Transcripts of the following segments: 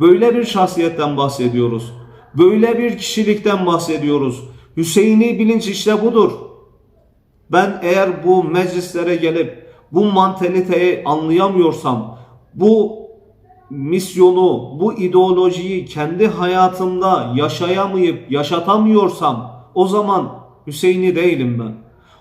Böyle bir şahsiyetten bahsediyoruz. Böyle bir kişilikten bahsediyoruz. Hüseyini bilinç işte budur. Ben eğer bu meclislere gelip bu mantaliteyi anlayamıyorsam, bu misyonu, bu ideolojiyi kendi hayatımda yaşayamayıp yaşatamıyorsam o zaman Hüseyin'i değilim ben.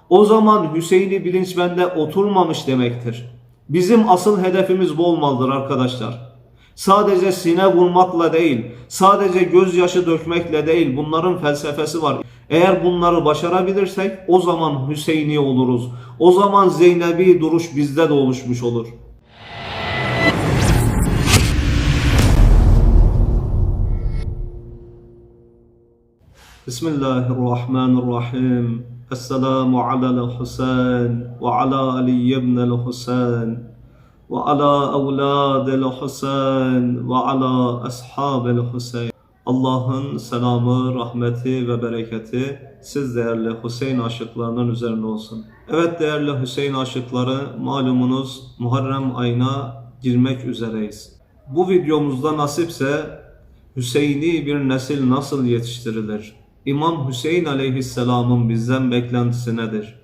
O zaman Hüseyin'i bilinç bende oturmamış demektir. Bizim asıl hedefimiz bu olmalıdır arkadaşlar. Sadece sine vurmakla değil, sadece gözyaşı dökmekle değil bunların felsefesi var. Eğer bunları başarabilirsek o zaman Hüseyini oluruz. O zaman Zeynebi duruş bizde de oluşmuş olur. Bismillahirrahmanirrahim. Esselamu alel Hüseyin ve ala Ali ibn Hüseyin evladil Hüseyin ve ala ashabil Hüseyin. Allah'ın selamı, rahmeti ve bereketi siz değerli Hüseyin aşıklarının üzerine olsun. Evet değerli Hüseyin aşıkları malumunuz Muharrem ayına girmek üzereyiz. Bu videomuzda nasipse Hüseyini bir nesil nasıl yetiştirilir? İmam Hüseyin aleyhisselamın bizden beklentisi nedir?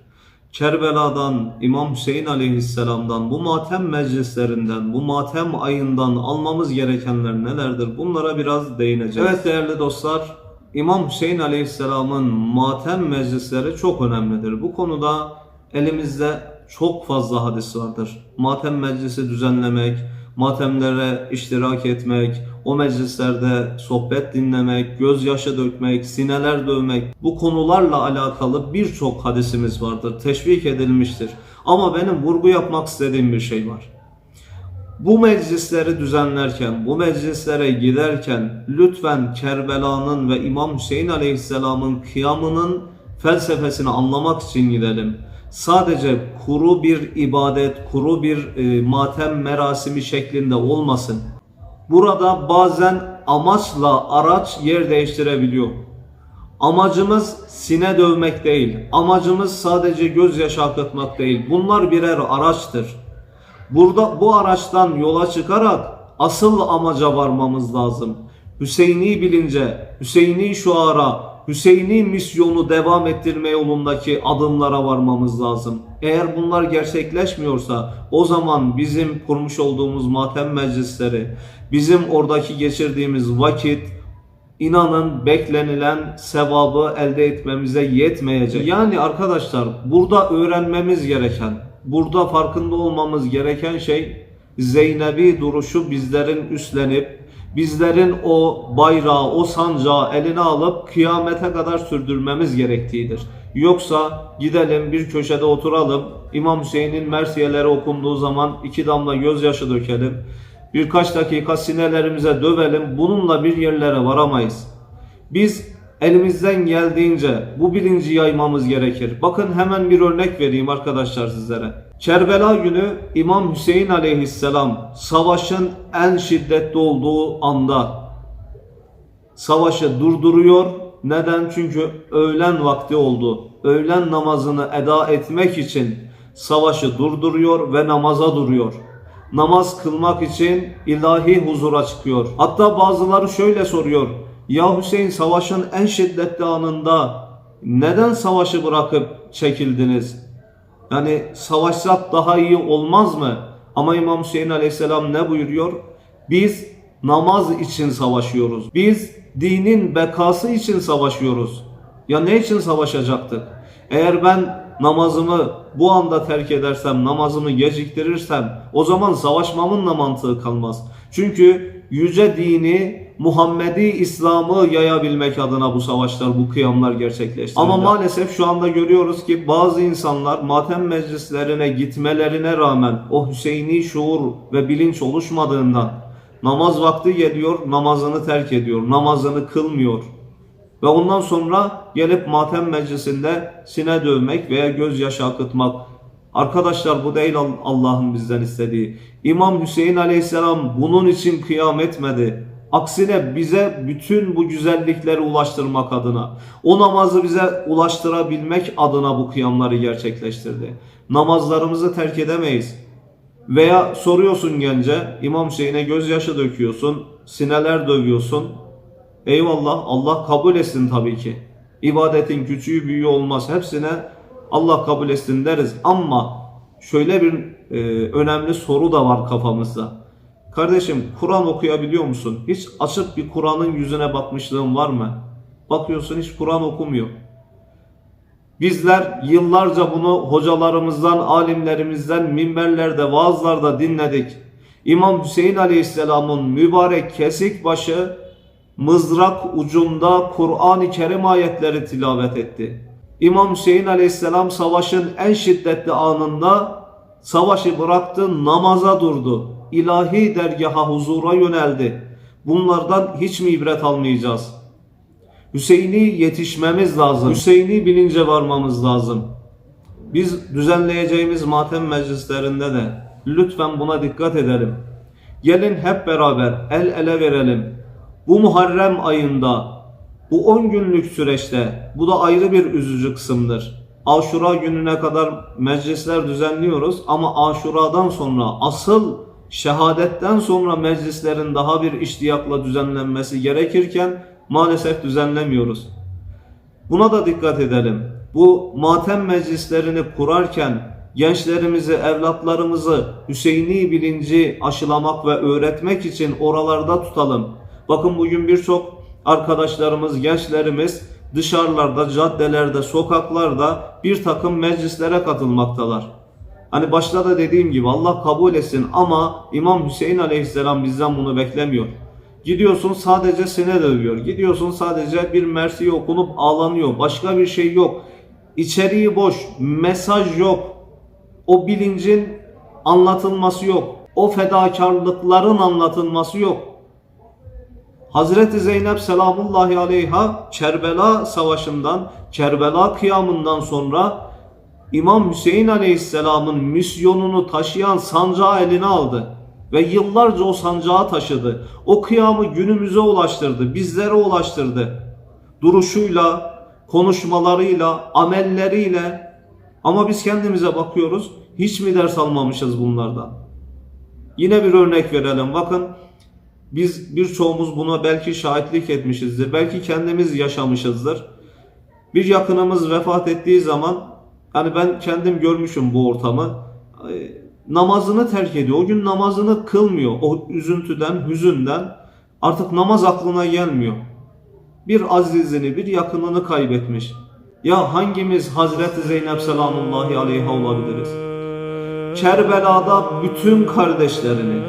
Kerbela'dan, İmam Hüseyin aleyhisselamdan, bu matem meclislerinden, bu matem ayından almamız gerekenler nelerdir? Bunlara biraz değineceğiz. Evet değerli dostlar, İmam Hüseyin aleyhisselamın matem meclisleri çok önemlidir. Bu konuda elimizde çok fazla hadis vardır. Matem meclisi düzenlemek, matemlere iştirak etmek, o meclislerde sohbet dinlemek, gözyaşı dökmek, sineler dövmek bu konularla alakalı birçok hadisimiz vardır. Teşvik edilmiştir. Ama benim vurgu yapmak istediğim bir şey var. Bu meclisleri düzenlerken, bu meclislere giderken lütfen Kerbela'nın ve İmam Hüseyin Aleyhisselam'ın kıyamının felsefesini anlamak için gidelim. Sadece kuru bir ibadet, kuru bir e, matem merasimi şeklinde olmasın. Burada bazen amaçla araç yer değiştirebiliyor. Amacımız sine dövmek değil. Amacımız sadece gözyaşı akıtmak değil. Bunlar birer araçtır. Burada bu araçtan yola çıkarak asıl amaca varmamız lazım. Hüseyini bilince, Hüseyini şuara, Hüseyini misyonu devam ettirme yolundaki adımlara varmamız lazım. Eğer bunlar gerçekleşmiyorsa o zaman bizim kurmuş olduğumuz matem meclisleri, bizim oradaki geçirdiğimiz vakit inanın beklenilen sevabı elde etmemize yetmeyecek. Yani arkadaşlar burada öğrenmemiz gereken, burada farkında olmamız gereken şey Zeynebi duruşu bizlerin üstlenip bizlerin o bayrağı, o sancağı eline alıp kıyamete kadar sürdürmemiz gerektiğidir. Yoksa gidelim bir köşede oturalım, İmam Hüseyin'in mersiyeleri okunduğu zaman iki damla gözyaşı dökelim, birkaç dakika sinelerimize dövelim, bununla bir yerlere varamayız. Biz elimizden geldiğince bu bilinci yaymamız gerekir. Bakın hemen bir örnek vereyim arkadaşlar sizlere. Kerbela günü İmam Hüseyin aleyhisselam savaşın en şiddetli olduğu anda savaşı durduruyor. Neden? Çünkü öğlen vakti oldu. Öğlen namazını eda etmek için savaşı durduruyor ve namaza duruyor. Namaz kılmak için ilahi huzura çıkıyor. Hatta bazıları şöyle soruyor. Ya Hüseyin savaşın en şiddetli anında neden savaşı bırakıp çekildiniz? Yani savaşsak daha iyi olmaz mı? Ama İmam Hüseyin Aleyhisselam ne buyuruyor? Biz namaz için savaşıyoruz. Biz dinin bekası için savaşıyoruz. Ya ne için savaşacaktık? Eğer ben namazımı bu anda terk edersem, namazımı geciktirirsem o zaman savaşmamın da mantığı kalmaz. Çünkü yüce dini Muhammedi İslam'ı yayabilmek adına bu savaşlar, bu kıyamlar gerçekleştirildi. Ama maalesef şu anda görüyoruz ki bazı insanlar matem meclislerine gitmelerine rağmen o Hüseyini şuur ve bilinç oluşmadığından namaz vakti geliyor, namazını terk ediyor, namazını kılmıyor. Ve ondan sonra gelip matem meclisinde sine dövmek veya gözyaşı akıtmak. Arkadaşlar bu değil Allah'ın bizden istediği. İmam Hüseyin Aleyhisselam bunun için kıyam etmedi. Aksine bize bütün bu güzellikleri ulaştırmak adına, o namazı bize ulaştırabilmek adına bu kıyamları gerçekleştirdi. Namazlarımızı terk edemeyiz. Veya soruyorsun gence, İmam Hüseyin'e gözyaşı döküyorsun, sineler dövüyorsun. Eyvallah, Allah kabul etsin tabii ki. İbadetin küçüğü büyüğü olmaz. Hepsine Allah kabul etsin deriz. Ama şöyle bir e, önemli soru da var kafamızda. Kardeşim Kur'an okuyabiliyor musun? Hiç açıp bir Kur'an'ın yüzüne bakmışlığın var mı? Bakıyorsun hiç Kur'an okumuyor. Bizler yıllarca bunu hocalarımızdan, alimlerimizden, minberlerde, vaazlarda dinledik. İmam Hüseyin Aleyhisselam'ın mübarek kesik başı mızrak ucunda Kur'an-ı Kerim ayetleri tilavet etti. İmam Hüseyin Aleyhisselam savaşın en şiddetli anında savaşı bıraktı, namaza durdu. İlahi dergaha huzura yöneldi. Bunlardan hiç mi ibret almayacağız? Hüseyin'i yetişmemiz lazım. Hüseyin'i bilince varmamız lazım. Biz düzenleyeceğimiz matem meclislerinde de lütfen buna dikkat edelim. Gelin hep beraber el ele verelim. Bu Muharrem ayında, bu 10 günlük süreçte, bu da ayrı bir üzücü kısımdır. Aşura gününe kadar meclisler düzenliyoruz ama Aşura'dan sonra asıl şehadetten sonra meclislerin daha bir iştiyakla düzenlenmesi gerekirken maalesef düzenlemiyoruz. Buna da dikkat edelim. Bu matem meclislerini kurarken gençlerimizi, evlatlarımızı Hüseyini bilinci aşılamak ve öğretmek için oralarda tutalım. Bakın bugün birçok arkadaşlarımız, gençlerimiz dışarılarda, caddelerde, sokaklarda bir takım meclislere katılmaktalar. Hani başta da dediğim gibi Allah kabul etsin ama İmam Hüseyin Aleyhisselam bizden bunu beklemiyor. Gidiyorsun sadece sine dövüyor. Gidiyorsun sadece bir mersiye okunup ağlanıyor. Başka bir şey yok. İçeriği boş. Mesaj yok. O bilincin anlatılması yok. O fedakarlıkların anlatılması yok. Hazreti Zeynep selamullahi aleyha Kerbela savaşından, Kerbela kıyamından sonra İmam Hüseyin aleyhisselamın misyonunu taşıyan sancağı eline aldı ve yıllarca o sancağı taşıdı. O kıyamı günümüze ulaştırdı, bizlere ulaştırdı. Duruşuyla, konuşmalarıyla, amelleriyle ama biz kendimize bakıyoruz, hiç mi ders almamışız bunlardan? Yine bir örnek verelim. Bakın biz birçoğumuz buna belki şahitlik etmişizdir. Belki kendimiz yaşamışızdır. Bir yakınımız vefat ettiği zaman hani ben kendim görmüşüm bu ortamı. Ay, Namazını terk ediyor. O gün namazını kılmıyor. O üzüntüden, hüzünden artık namaz aklına gelmiyor. Bir azizini, bir yakınını kaybetmiş. Ya hangimiz Hazreti Zeynep selamullahi aleyha olabiliriz? Kerbela'da bütün kardeşlerini,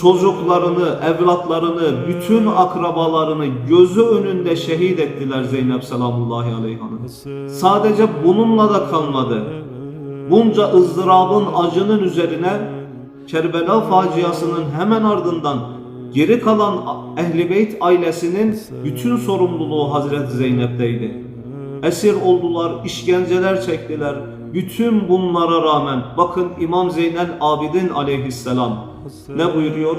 çocuklarını, evlatlarını, bütün akrabalarını gözü önünde şehit ettiler Zeynep selamullahi aleyhanın. Sadece bununla da kalmadı. Bunca ızdırabın acının üzerine Kerbela faciasının hemen ardından geri kalan Ehli Beyt ailesinin bütün sorumluluğu Hazreti Zeynep'teydi. Esir oldular, işkenceler çektiler. Bütün bunlara rağmen bakın İmam Zeynel Abidin aleyhisselam ne buyuruyor?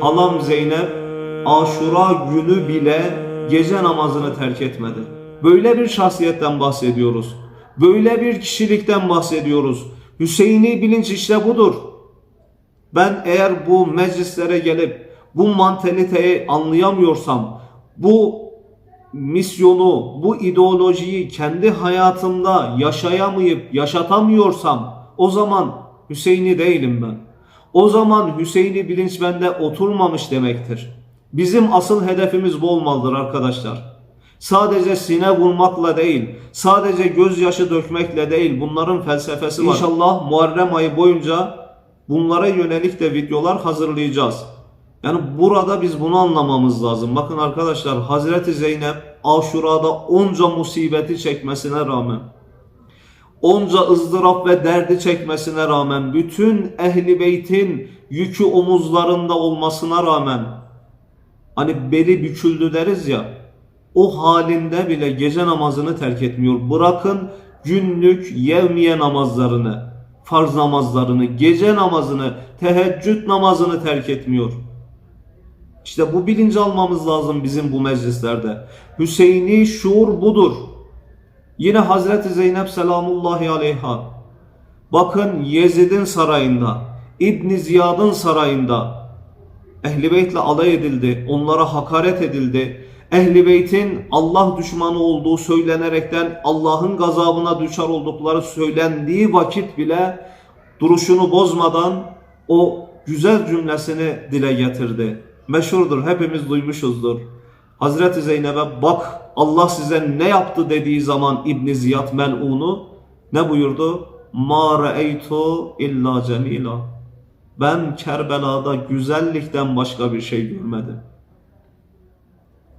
Halam Zeynep Aşura günü bile gece namazını terk etmedi. Böyle bir şahsiyetten bahsediyoruz. Böyle bir kişilikten bahsediyoruz. Hüseyin'i bilinç işte budur. Ben eğer bu meclislere gelip bu mantaliteyi anlayamıyorsam, bu misyonu, bu ideolojiyi kendi hayatımda yaşayamayıp yaşatamıyorsam o zaman Hüseyin'i değilim ben. O zaman Hüseyin'i bilinç bende oturmamış demektir. Bizim asıl hedefimiz bu olmalıdır arkadaşlar. Sadece sine vurmakla değil, sadece gözyaşı dökmekle değil bunların felsefesi var. İnşallah Muharrem ayı boyunca bunlara yönelik de videolar hazırlayacağız. Yani burada biz bunu anlamamız lazım. Bakın arkadaşlar Hazreti Zeynep Aşura'da onca musibeti çekmesine rağmen onca ızdırap ve derdi çekmesine rağmen bütün ehli beytin yükü omuzlarında olmasına rağmen hani beli büküldü deriz ya o halinde bile gece namazını terk etmiyor. Bırakın günlük yevmiye namazlarını, farz namazlarını, gece namazını, teheccüd namazını terk etmiyor. İşte bu bilinci almamız lazım bizim bu meclislerde. Hüseyini şuur budur. Yine Hazreti Zeynep selamullahi aleyha. Bakın Yezid'in sarayında İbn Ziyad'ın sarayında Ehli Beyt'le alay edildi, onlara hakaret edildi. Ehli Beyt'in Allah düşmanı olduğu söylenerekten Allah'ın gazabına düşer oldukları söylendiği vakit bile duruşunu bozmadan o güzel cümlesini dile getirdi. Meşhurdur, hepimiz duymuşuzdur. Hazreti Zeynep'e bak Allah size ne yaptı dediği zaman İbn Ziyad mel'unu ne buyurdu? Ma re'eytu illa cemila. Ben Kerbela'da güzellikten başka bir şey görmedim.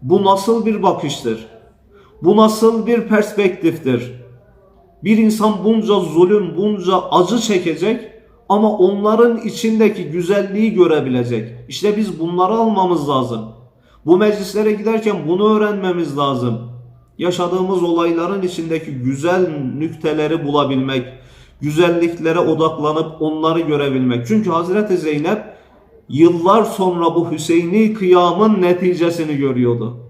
Bu nasıl bir bakıştır? Bu nasıl bir perspektiftir? Bir insan bunca zulüm, bunca acı çekecek ama onların içindeki güzelliği görebilecek. İşte biz bunları almamız lazım. Bu meclislere giderken bunu öğrenmemiz lazım. Yaşadığımız olayların içindeki güzel nükteleri bulabilmek, güzelliklere odaklanıp onları görebilmek. Çünkü Hazreti Zeynep yıllar sonra bu Hüseyini kıyamın neticesini görüyordu.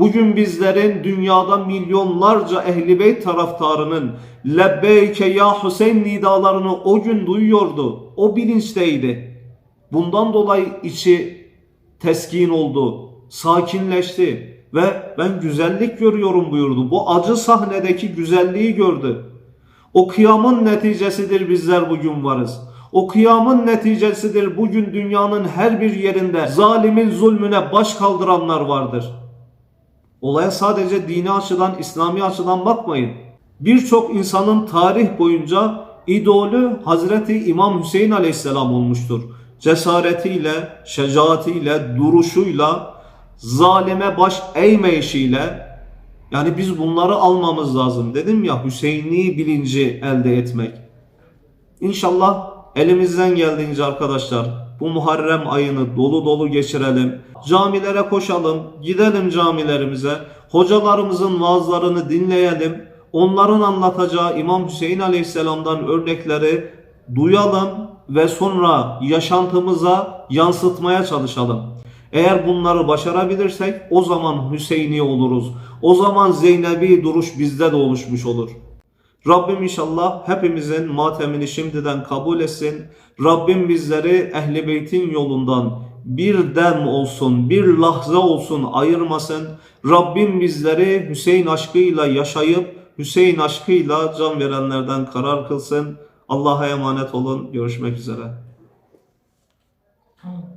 Bugün bizlerin dünyada milyonlarca ehli beyt taraftarının lebbeyke ya Hüseyin nidalarını o gün duyuyordu. O bilinçteydi. Bundan dolayı içi teskin oldu, sakinleşti ve ben güzellik görüyorum buyurdu. Bu acı sahnedeki güzelliği gördü. O kıyamın neticesidir bizler bugün varız. O kıyamın neticesidir bugün dünyanın her bir yerinde zalimin zulmüne baş kaldıranlar vardır. Olaya sadece dini açıdan, İslami açıdan bakmayın. Birçok insanın tarih boyunca idolü Hazreti İmam Hüseyin Aleyhisselam olmuştur. Cesaretiyle, şecaatiyle, duruşuyla, zalime baş eğmeyişiyle yani biz bunları almamız lazım. Dedim ya Hüseyini bilinci elde etmek. İnşallah elimizden geldiğince arkadaşlar bu Muharrem ayını dolu dolu geçirelim. Camilere koşalım, gidelim camilerimize. Hocalarımızın vaazlarını dinleyelim. Onların anlatacağı İmam Hüseyin Aleyhisselam'dan örnekleri duyalım ve sonra yaşantımıza yansıtmaya çalışalım. Eğer bunları başarabilirsek o zaman Hüseyini oluruz. O zaman Zeynebi duruş bizde de oluşmuş olur. Rabbim inşallah hepimizin matemini şimdiden kabul etsin. Rabbim bizleri Ehli Beyt'in yolundan bir dem olsun, bir lahza olsun ayırmasın. Rabbim bizleri Hüseyin aşkıyla yaşayıp Hüseyin aşkıyla can verenlerden karar kılsın. Allah'a emanet olun. Görüşmek üzere. Tamam.